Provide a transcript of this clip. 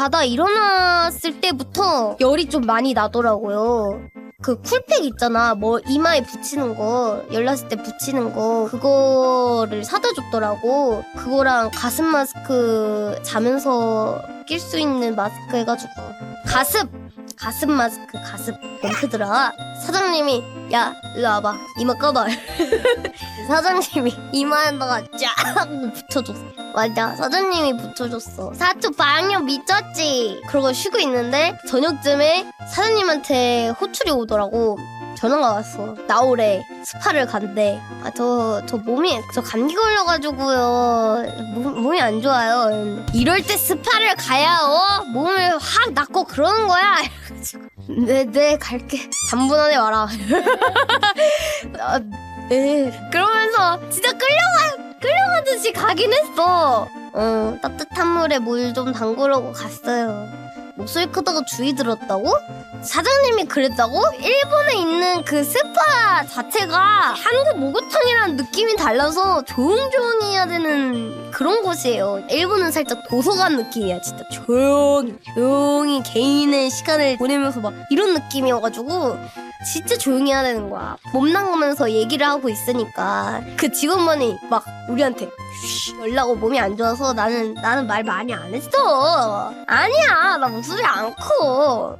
자다 일어났을 때부터 열이 좀 많이 나더라고요. 그 쿨팩 있잖아. 뭐 이마에 붙이는 거, 열났을 때 붙이는 거, 그거를 사다 줬더라고. 그거랑 가슴 마스크 자면서 낄 수 있는 마스크 해가지고. 가습! 가슴 마스크, 가습. 멘트들아. 사장님이, 야, 일로 와봐. 이마 꺼봐. 사장님이 이마에다가 쫙 붙여줬어. 맞아. 사장님이 붙여줬어. 사투 방역 미쳤지? 그러고 쉬고 있는데 저녁쯤에 사장님한테 호출이 오더라고. 전화가 왔어. 나오래. 스파를 간대. 아, 저, 저 몸이, 저 감기 걸려가지고요. 몸, 몸이 안 좋아요. 이럴 때 스파를 가야, 어? 몸을 확 낫고 그러는 거야. 이래가지고. 네, 네, 갈게. 3분 안에 와라. 아, 네. 그러면서 진짜 끌려가, 끌려가듯이 가긴 했어. 어, 따뜻한 물에 물 좀 담그려고 갔어요. 목소리 크다고 주의 들었다고? 사장님이 그랬다고? 일본에 있는 그 스파 자체가 한국 목욕탕이랑 느낌이 달라서 조용조용히 해야 되는 그런 곳이에요. 일본은 살짝 도서관 느낌이야. 진짜 조용히, 조용히 개인의 시간을 보내면서 막 이런 느낌이어가지고 진짜 조용히 해야 되는 거야. 몸 나가면서 얘기를 하고 있으니까 그 직원분이 막 우리한테 쉬 열라고 몸이 안 좋아서 나는 나는 말 많이 안 했어. 아니야 나 목소리 안 커.